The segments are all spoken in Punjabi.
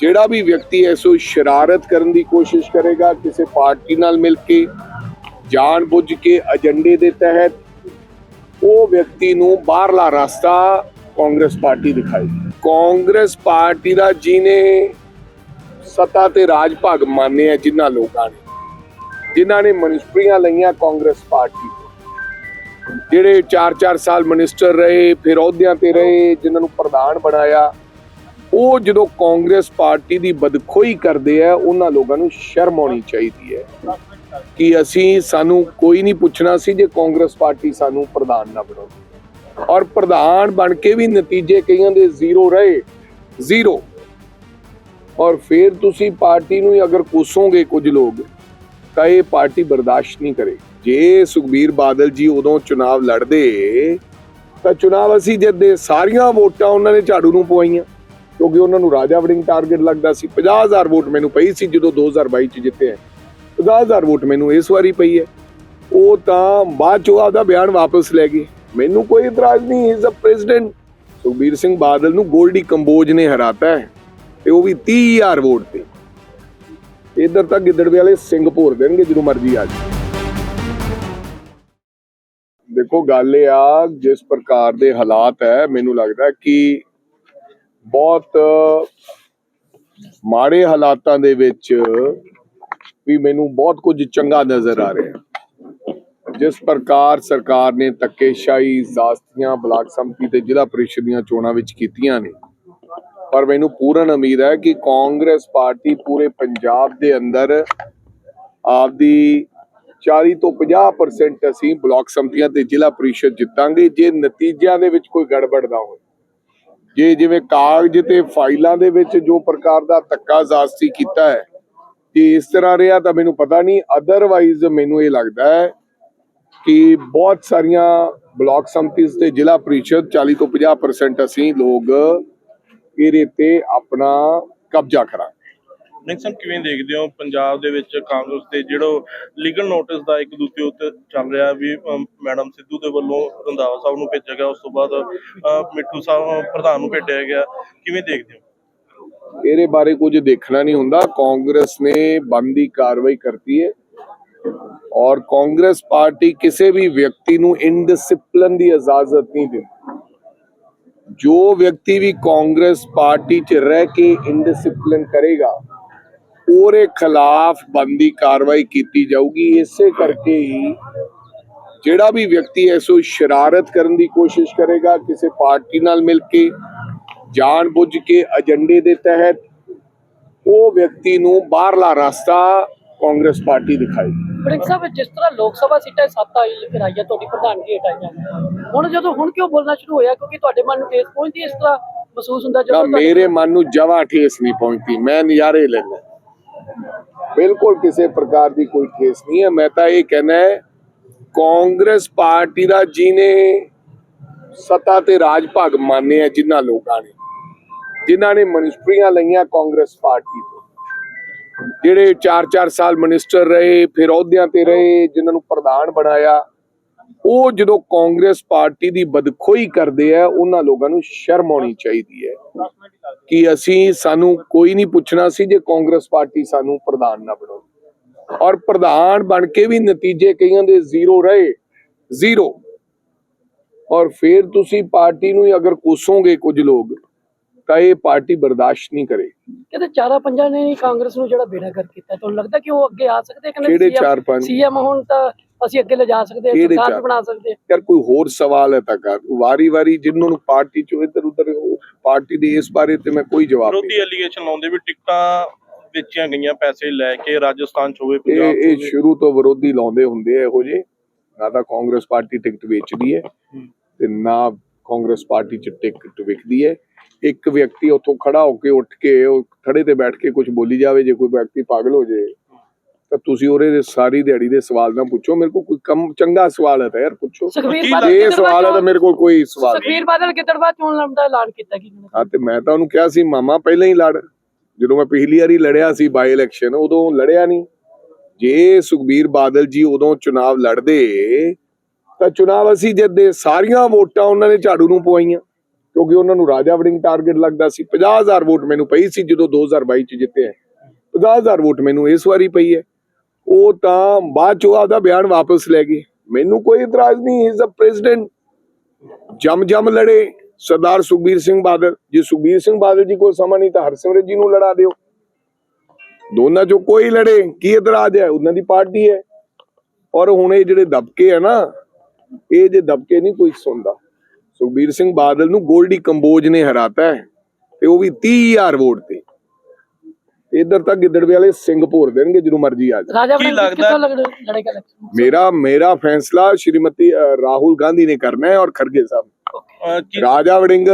ਜਿਹੜਾ ਵੀ ਵਿਅਕਤੀ ਐਸੋ ਸ਼ਰਾਰਤ ਕਰਨ ਦੀ ਕੋਸ਼ਿਸ਼ ਕਰੇਗਾ ਕਿਸੇ ਪਾਰਟੀ ਨਾਲ ਮਿਲ ਕੇ, ਜਾਣ ਬੁੱਝ ਕੇ ਏਜੰਡੇ ਦੇ ਤਹਿਤ, ਉਹ ਵਿਅਕਤੀ ਨੂੰ ਬਾਹਰਲਾ ਰਸਤਾ ਕਾਂਗਰਸ ਪਾਰਟੀ ਦਿਖਾਏਗੀ ਕਾਂਗਰਸ ਪਾਰਟੀ ਦਾ ਜਿਹਨੇ ਸੱਤਾ ਤੇ ਰਾਜ ਭਾਗ ਮੰਨਿਆ ਜਿਨ੍ਹਾਂ ਲੋਕਾਂ ਨੇ, ਜਿਨ੍ਹਾਂ ਨੇ ਮਨਿਸਟਰੀਆਂ ਲਈਆਂ ਕਾਂਗਰਸ ਪਾਰਟੀ ਤੋਂ। ਜਿਹੜੇ 4-4 ਸਾਲ ਮਿਨਿਸਟਰ ਰਹੇ, ਫਿਰ ਅਹੁਦਿਆਂ ਤੇ ਰਹੇ, ਜਿਨ੍ਹਾਂ ਨੂੰ ਪ੍ਰਧਾਨ ਬਣਾਇਆ ਉਹ ਜਦੋਂ ਕਾਂਗਰਸ ਪਾਰਟੀ ਦੀ ਬਦਖੋਈ ਕਰਦੇ ਆ, ਉਹਨਾਂ ਲੋਕਾਂ ਨੂੰ ਸ਼ਰਮ ਆਉਣੀ ਚਾਹੀਦੀ ਹੈ ਕਿ ਅਸੀਂ ਸਾਨੂੰ ਕੋਈ ਨਹੀਂ ਪੁੱਛਣਾ ਸੀ ਜੇ ਕਾਂਗਰਸ ਪਾਰਟੀ ਸਾਨੂੰ ਪ੍ਰਧਾਨ ਨਾ ਬਣਾਉਂਦੀ ਔਰ ਪ੍ਰਧਾਨ ਬਣ ਕੇ ਵੀ ਨਤੀਜੇ ਕਈਆਂ ਦੇ ਜ਼ੀਰੋ ਰਹੇ, ਜ਼ੀਰੋ। ਔਰ ਫਿਰ ਤੁਸੀਂ ਪਾਰਟੀ ਨੂੰ ਅਗਰ ਕੋਸੋਗੇ ਕੁਝ ਲੋਕ, ਤਾਂ ਇਹ ਪਾਰਟੀ ਬਰਦਾਸ਼ਤ ਨਹੀਂ ਕਰੇ। ਜੇ ਸੁਖਬੀਰ ਬਾਦਲ ਜੀ ਉਦੋਂ ਚੁਣਾਵ ਲੜਦੇ, ਤਾਂ ਚੁਣਾਵ ਅਸੀਂ ਜਦ ਸਾਰੀਆਂ ਵੋਟਾਂ ਉਹਨਾਂ ਨੇ ਝਾੜੂ ਨੂੰ ਪਵਾਈਆਂ। ਕਿਉਂਕਿ ਉਹਨਾਂ ਨੂੰ ਰਾਜਾ ਵੜਿੰਗ ਟਾਰਗੇਟ ਲੱਗਦਾ ਸੀ। 50000 ਵੋਟ ਮੈਨੂੰ ਪਈ ਸੀ ਜਦੋਂ 2022 ਚ ਜਿੱਤੇ ਹੈ 50000 ਵੋਟ ਮੈਨੂੰ ਇਸ ਵਾਰੀ ਪਈ ਹੈ। ਉਹ ਤਾਂ ਬਾਅਦ ਚੋਂ ਆਪਦਾ ਬਿਆਨ ਵਾਪਸ ਲੈ ਗਏ ਮੈਨੂੰ ਕੋਈ ਇਤਰਾਜ਼ ਨਹੀਂ is a president Sukhbir Singh Badal ਨੂੰ ਗੋਲਡੀ ਕੰਬੋਜ ਨੇ ਹਰਾਤਾ ਹੈ ਤੇ ਉਹ ਵੀ 30000 ਵੋਟ ਤੇ। ਇਧਰ ਤਾਂ ਗਿੱਦੜਵੇ ਵਾਲੇ ਸਿੰਗਪੁਰ ਦੇਣਗੇ ਜਦੋਂ ਮਰਜ਼ੀ ਆ ਜਾਓ ਦੇਖੋ, ਗੱਲ ਇਹ ਆ, ਜਿਸ ਪ੍ਰਕਾਰ ਦੇ ਹਾਲਾਤ ਹੈ, ਮੈਨੂੰ ਲੱਗਦਾ ਕਿ ਬਹੁਤ ਮਾੜੇ ਹਾਲਾਤਾਂ ਦੇ ਵਿੱਚ ਵੀ ਮੈਨੂੰ ਬਹੁਤ ਕੁਝ ਚੰਗਾ ਨਜ਼ਰ ਆ ਰਿਹਾ। ਜਿਸ ਪ੍ਰਕਾਰ ਸਰਕਾਰ ਨੇ ਧੱਕੇਸ਼ਾਹੀ, ਜ਼ਾਸਤੀਆਂ, ਬਲਾਕ ਸੰਮਤੀ ਤੇ ਜ਼ਿਲ੍ਹਾ ਪ੍ਰੀਸ਼ਦ ਦੀਆਂ ਚੋਣਾਂ ਵਿੱਚ ਕੀਤੀਆਂ ਨੇ। ਪਰ ਮੈਨੂੰ ਪੂਰਨ ਉਮੀਦ ਹੈ ਕਿ ਕਾਂਗਰਸ ਪਾਰਟੀ ਪੂਰੇ ਪੰਜਾਬ ਦੇ ਅੰਦਰ ਆਪਦੀ 40 ਤੋਂ 50% ਅਸੀਂ ਬਲਾਕ ਸੰਮਤੀਆਂ ਤੇ ਜ਼ਿਲ੍ਹਾ ਪ੍ਰੀਸ਼ਦ ਜਿੱਤਾਂਗੇ, ਜੇ ਨਤੀਜਿਆਂ ਦੇ ਵਿੱਚ ਕੋਈ ਗੜਬੜ ਨਾ ਹੋਵੇ। ਜੇ ਜਿਵੇਂ ਕਾਗਜ਼ ਤੇ ਫਾਈਲਾਂ ਦੇ ਵਿੱਚ ਜੋ ਪ੍ਰਕਾਰ ਦਾ ਧੱਕਾ ਜ਼ਾਸਤੀ ਕੀਤਾ ਹੈ, ਜੇ ਇਸ ਤਰ੍ਹਾਂ ਰਿਹਾ ਤਾਂ ਮੈਨੂੰ ਪਤਾ ਨਹੀਂ ਅਦਰਵਾਈਜ਼ ਮੈਨੂੰ ਇਹ ਲੱਗਦਾ ਹੈ ਕਿ ਬਹੁਤ ਸਾਰੀਆਂ ਬਲਾਕ ਸੰਮਤੀ ਤੇ ਜ਼ਿਲ੍ਹਾ ਪ੍ਰੀਸ਼ਦ 40 ਤੋਂ 50% ਅਸੀਂ ਲੋਕ ਇਹਦੇ ਤੇ ਆਪਣਾ ਕਬਜ਼ਾ ਕਰਾਂ ਨਿਕਸਨ ਕਿਵੇਂ ਦੇਖਦੇ ਹੋ ਪੰਜਾਬ ਦੇ ਵਿੱਚ ਕਾਂਗਰਸ ਦੇ ਜਿਹੜਾ ਲੀਗਲ ਨੋਟਿਸ ਦਾ ਇੱਕ ਦੂਜੇ ਉੱਤੇ ਚੱਲ ਰਿਹਾ ਵੀ ਮੈਡਮ ਸਿੱਧੂ ਦੇ ਵੱਲੋਂ ਰੰਧਾਵਾ ਸਾਹਿਬ ਨੂੰ ਭੇਜਿਆ ਗਿਆ, ਉਸ ਤੋਂ ਬਾਅਦ ਮਿੱਠੂ ਸਾਹਿਬ, ਪ੍ਰਧਾਨ ਨੂੰ ਭੇਜਿਆ ਗਿਆ, ਕਿਵੇਂ ਦੇਖਦੇ ਹੋ? ਇਹਦੇ ਬਾਰੇ ਕੁਝ ਦੇਖਣਾ ਨਹੀਂ ਹੁੰਦਾ, ਕਾਂਗਰਸ ਨੇ ਬੰਦੀ ਕਾਰਵਾਈ ਕਰਤੀ ਹੈ ਔਰ ਕਾਂਗਰਸ ਪਾਰਟੀ ਕਿਸੇ ਵੀ ਵਿਅਕਤੀ ਨੂੰ ਇਨਡਿਸਪਲਿਨ ਦੀ ਇਜਾਜ਼ਤ ਨਹੀਂ ਦਿੰਦੀ। ਜੋ ਵਿਅਕਤੀ ਵੀ ਕਾਂਗਰਸ ਪਾਰਟੀ 'ਚ ਰਹਿ ਕੇ ਇਨਡਿਸਪਲਿਨ ਕਰੇਗਾ ਉਹਦੇ ਖਿਲਾਫ ਬੰਦੀ ਕਾਰਵਾਈ ਕੀਤੀ ਜਾਊਗੀ। ਇਸੇ ਕਰਕੇ ਹੀ ਜਿਹੜਾ ਵੀ ਵਿਅਕਤੀ ਐਸੋ ਸ਼ਰਾਰਤ ਕਰਨ ਦੀ ਕੋਸ਼ਿਸ਼ ਕਰੇਗਾ ਕਿਸੇ ਪਾਰਟੀ ਨਾਲ ਮਿਲ ਕੇ ਜਾਣਬੁੱਝ ਕੇ ਏਜੰਡੇ ਦੇ ਤਹਿਤ ਉਹ ਵਿਅਕਤੀ ਨੂੰ ਬਾਹਰਲਾ ਰਸਤਾ ਕਾਂਗਰਸ ਪਾਰਟੀ ਦਿਖਾਈ। ਸਾਹਿਬ ਜਿਸ ਤਰ੍ਹਾਂ ਲੋਕ ਸਭਾ ਸੀਟਾਂ ਸੱਤ ਆਈ ਕਰਾਈਆਂ ਤੁਹਾਡੀ ਪ੍ਰਧਾਨਗੀ ਹਟਾਈਆਂ ਹੁਣ ਜਦੋਂ ਹੁਣ ਕਿਉਂ ਬੋਲਣਾ ਸ਼ੁਰੂ ਹੋਇਆ? ਕਿਉਂਕਿ ਤੁਹਾਡੇ ਮਨ ਨੂੰ ਠੇਸ ਪਹੁੰਚਦੀ ਇਸ ਤਰ੍ਹਾਂ ਮਹਿਸੂਸ ਹੁੰਦਾ ਨਾ ਜਦੋਂ ਤੁਹਾਡੇ- ਮੇਰੇ ਮਨ ਨੂੰ ਜਵਾ ਠੇਸ ਨਹੀਂ ਪਹੁੰਚਦੀ। ਮੈਂ ਨਜ਼ਾਰੇ ਲੈਂਦਾ। ਬਿਲਕੁਲ ਕਿਸੇ ਪ੍ਰਕਾਰ ਦੀ ਕੋਈ ਕੇਸ ਨਹੀਂ ਹੈ। ਮੈਂ ਤਾਂ ਇਹ ਕਹਿਣਾ ਹੈ, ਕਾਂਗਰਸ ਪਾਰਟੀ ਦਾ ਜਿਹਨੇ ਸੱਤਾ ਤੇ ਰਾਜ ਭਾਗ ਮੰਨਿਆ ਜਿਨ੍ਹਾਂ ਲੋਕਾਂ ਨੇ, ਜਿਨ੍ਹਾਂ ਨੇ ਮਨਿਸਟਰੀਆਂ ਲਈਆਂ ਕਾਂਗਰਸ ਪਾਰਟੀ ਤੋਂ। ਜਿਹੜੇ 4-4 ਸਾਲ ਮਿਨਿਸਟਰ ਰਹੇ, ਫਿਰ ਅਹੁਦਿਆਂ ਤੇ ਰਹੇ, ਜਿਨ੍ਹਾਂ ਨੂੰ ਪ੍ਰਧਾਨ ਬਣਾਇਆ ਉਹ ਜਦੋਂ ਕਾਂਗਰਸ ਪਾਰਟੀ ਦੀ ਬਦਖੋਈ ਕਰਦੇ ਆ ਉਹਨਾਂ ਲੋਕਾਂ ਨੂੰ ਸ਼ਰਮ ਆਉਣੀ ਚਾਹੀਦੀ ਹੈ ਕਿ ਅਸੀਂ ਸਾਨੂੰ ਕੋਈ ਨਹੀਂ ਪੁੱਛਣਾ ਸੀ ਜੇ ਕਾਂਗਰਸ ਪਾਰਟੀ ਸਾਨੂੰ ਪ੍ਰਧਾਨ ਨਾ ਬਣਾਉਂਦੀ ਔਰ ਪ੍ਰਧਾਨ ਬਣ ਕੇ ਵੀ ਨਤੀਜੇ ਕਈਆਂ ਦੇ ਜ਼ੀਰੋ ਰਹੇ ਜ਼ੀਰੋ। ਔਰ ਫਿਰ ਤੁਸੀਂ ਪਾਰਟੀ ਨੂੰ ਹੀ ਅਗਰ ਕੋਸੋਗੇ ਕੁਝ ਲੋਕ ਤਾਂ ਇਹ ਪਾਰਟੀ ਬਰਦਾਸ਼ਤ ਨਹੀਂ ਕਰੇ। ਕਹਿੰਦੇ ਚਾਰਾ ਪੰਜਾਂ ਨੇ ਕਾਂਗਰਸ ਨੂੰ ਜਿਹੜਾ ਬੇੜਾ ਕਰ ਕੀਤਾ। ਤੁਹਾਨੂੰ ਲੱਗਦਾ ਕਿ ਉਹ ਅੱਗੇ ਆ ਸਕਦੇ? ਕਿਹੜੇ ਚਾਰ ਪੰਜ? ਸੀਐਮ ਹੁਣ ਤਾਂ ਅਸੀਂ ਅੱਗੇ ਲਿਜਾ ਸਕਦੇ ਹਾਂ ਸਰਕਾਰ? ਵੀ ਬਣਾ ਸਕਦੇ ਹਾਂ। ਯਾਰ ਕੋਈ ਹੋਰ ਸਵਾਲ ਹੈ ਤਾਂ ਕਰ। ਵਾਰੀ ਵਾਰੀ ਜਿਨ੍ਹਾਂ ਨੂੰ ਪਾਰਟੀ ਚੋਂ ਇੱਧਰ ਉੱਧਰ ਉਹ ਪਾਰਟੀ ਦੇ ਇਸ ਬਾਰੇ ਤੇ ਮੈਂ ਕੋਈ ਜਵਾਬ ਨਹੀਂ ਵਿਰੋਧੀ ਐਲੀਗੇਸ਼ਨ ਲਾਉਂਦੇ ਵੀ ਟਿਕਟਾਂ ਵੇਚੀਆਂ ਗਈਆਂ ਪੈਸੇ ਲੈ ਕੇ ਰਾਜਸਥਾਨ ਚ ਹੋਵੇ ਪੰਜਾਬ ਇਹ ਚ ਇਹ ਹੋਵੇ। ਸ਼ੁਰੂ ਤੋਂ ਵਿਰੋਧੀ ਲਾਉਂਦੇ ਹੁੰਦੇ ਆ ਇਹੋ ਜੇ ਨਾ ਤਾਂ ਕਾਂਗਰਸ ਪਾਰਟੀ ਟਿਕਟ ਵੇਚਦੀ ਹੈ ਤੇ ਨਾ ਕਾਂਗਰਸ ਪਾਰਟੀ ਚ ਟਿਕਟ ਵਿਕਦੀ ਹੈ। ਇੱਕ ਵਿਅਕਤੀ ਉੱਥੋਂ ਖੜਾ ਹੋ ਕੇ ਉੱਠ ਕੇ ਉਹ ਖੜੇ ਤੇ ਬੈਠ ਕੇ ਕੁਝ ਬੋਲੀ ਜਾਵੇ ਜੇ ਕੋਈ ਵਿਅਕਤੀ ਪਾਗਲ ਹੋ ਜੇ ਤਾਂ ਤੁਸੀਂ ਉਹਦੇ ਦੇ ਸਾਰੀ ਦਿਹਾੜੀ ਦੇ ਸਵਾਲ ਨਾ ਪੁੱਛੋ। ਮੇਰੇ ਕੋਲ ਕੋਈ ਕੰਮ ਚੰਗਾ ਸਵਾਲ ਹੈ ਤਾਂ ਯਾਰ ਪੁੱਛੋ। ਸੁਖਬੀਰ ਬਾਦਲ ਇਹ ਸਵਾਲ ਹੈ ਤਾਂ ਮੇਰੇ ਕੋਲ ਕੋਈ ਸਵਾਲ ਨਹੀਂ। ਸੁਖਬੀਰ ਬਾਦਲ ਗਿੱਦੜਬਾਹ ਚੋਣ ਲੜਨ ਦਾ ਐਲਾਨ ਕੀਤਾ ਕੀ ਹਾਂ ਤੇ ਮੈਂ ਤਾਂ ਉਹਨੂੰ ਕਿਹਾ ਸੀ ਮਾਮਾ ਪਹਿਲਾਂ ਹੀ ਲੜ। ਜਦੋਂ ਮੈਂ ਪਿਛਲੀ ਵਾਰੀ ਲੜਿਆ ਸੀ ਬਾਈ ਇਲੈਕਸ਼ਨ ਉਦੋਂ ਲੜਿਆ ਨਹੀਂ। ਜੇ ਸੁਖਬੀਰ ਬਾਦਲ ਜੀ ਉਦੋਂ ਚੁਣਾਵ ਲੜਦੇ ਤਾਂ ਚੁਣਾਵ ਅਸੀਂ ਜਦ ਦੇ ਸਾਰੀਆਂ ਵੋਟਾਂ ਉਹਨਾਂ ਨੇ ਝਾੜੂ ਨੂੰ ਪਵਾਈਆਂ। ਕਿਉਂਕਿ ਉਹਨਾਂ ਨੂੰ ਰਾਜਾ ਵੜਿੰਗ ਟਾਰਗੇਟ ਲੱਗਦਾ ਸੀ। 50000 ਵੋਟ ਮੈਨੂੰ ਪਈ ਸੀ ਜਦੋਂ 2022 ਚ ਜਿੱਤੇ ਹੈ 50000 ਵੋਟ ਮੈਨੂੰ ਇਸ ਵਾਰੀ ਪਈ ਹੈ। ਉਹ ਤਾਂ ਬਾਅਦ ਚੋਂ ਆਪਦਾ ਬਿਆਨ ਵਾਪਸ ਲੈ ਗਏ। ਮੈਨੂੰ ਕੋਈ ਇਤਰਾਜ਼ ਨਹੀਂ ਇਜ਼ ਅ ਪ੍ਰੈਜ਼ੀਡੈਂਟ ਜਮ ਜਮ ਲੜੇ ਸਰਦਾਰ ਸੁਖਬੀਰ ਸਿੰਘ ਬਾਦਲ। ਜੇ ਸੁਖਬੀਰ ਸਿੰਘ ਬਾਦਲ ਜੀ ਕੋਲ ਸਮਾਂ ਨਹੀਂ ਤਾਂ ਹਰਸਿਮਰਤ ਜੀ ਨੂੰ ਲੜਾ ਦਿਓ। ਦੋਨਾਂ ਚੋਂ ਕੋਈ ਲੜੇ, ਕੀ ਇਤਰਾਜ਼ ਹੈ? ਉਹਨਾਂ ਦੀ ਪਾਰਟੀ ਹੈ। ਔਰ ਹੁਣ ਇਹ ਜਿਹੜੇ ਦਬਕੇ ਹੈ ਨਾ, ਇਹ ਜੇ ਦਬਕੇ ਨਹੀਂ ਕੋਈ ਸੁਣਦਾ। ਸੁਖਬੀਰ ਸਿੰਘ ਬਾਦਲ ਨੂੰ ਗੋਲਡੀ ਕੰਬੋਜ ਨੇ ਹਰਾਤਾ ਹੈ ਤੇ ਉਹ ਵੀ 30000 ਵੋਟ ਤੇ। ਇਧਰ ਤਾਂ ਗਿੱਦੜਵੇ ਵਾਲੇ ਸਿੰਘ ਭੋਰ ਦੇਣਗੇ ਜਦੋਂ ਮਰਜ਼ੀ ਆ ਰਾਜਾ ਕੀ ਲੱਗਦਾ- ਕਿੱਥੋਂ ਲੜ- ਲੜੇਗਾ election? ਮੇਰਾ ਮੇਰਾ ਫੈਸਲਾ ਸ਼੍ਰੀਮਤੀ ਅ, ਰਾਹੁਲ ਗਾਂਧੀ ਨੇ ਕਰਨਾ ਹੈ ਔਰ ਖਰਗੇ ਸਾਹਿਬ ਅਹ ਕੀ ਰਾਜਾ ਵੜਿੰਗ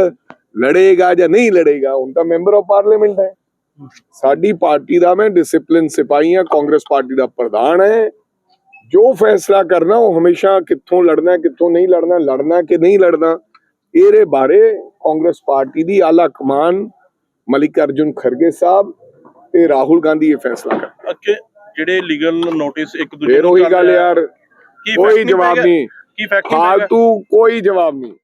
ਲੜੇਗਾ ਜਾਂ ਨਹੀਂ ਲੜੇਗਾ ਹੁਣ ਤਾਂ ਮੈਂਬਰ ਆਫ ਪਾਰਲੀਮੈਂਟ ਹੈ। ਸਾਡੀ ਪਾਰਟੀ ਦਾ ਮੈਂ ਡਿਸਪਲਿਨ ਸਿਪਾਹੀ ਹਾਂ ਕਾਂਗਰਸ ਪਾਰਟੀ ਦਾ ਪ੍ਰਧਾਨ ਹੈ। ਜੋ ਫੈਸਲਾ ਕਰਨਾ ਉਹ ਹਮੇਸ਼ਾ ਕਿੱਥੋਂ ਲੜਨਾ ਕਿੱਥੋਂ ਨਹੀਂ ਲੜਨਾ ਲੜਨਾ ਕਿ ਨਹੀਂ ਲੜਨਾ ਇਹਦੇ ਬਾਰੇ ਕਾਂਗਰਸ ਪਾਰਟੀ ਦੀ ਆਲਾ ਕਮਾਨ ਮਲਿਕ ਅਰਜੁਨ ਖਰਗੇ ਸਾਹਿਬ ਤੇ ਰਾਹੁਲ ਗਾਂਧੀ ਇਹ ਫੈਸਲਾ ਕਰ ਜਿਹੜੇ ਲੀਗਲ ਨੋਟਿਸ ਇੱਕ ਦੂਜੇ ਫੇਰ ਉਹੀ ਗੱਲ ਯਾਰ ਕੋਈ ਜਵਾਬ? ਨਹੀਂ ਕੀ ਫੈਕਟ? ਫਾਲਤੂ ਕੋਈ ਜਵਾਬ ਨਹੀਂ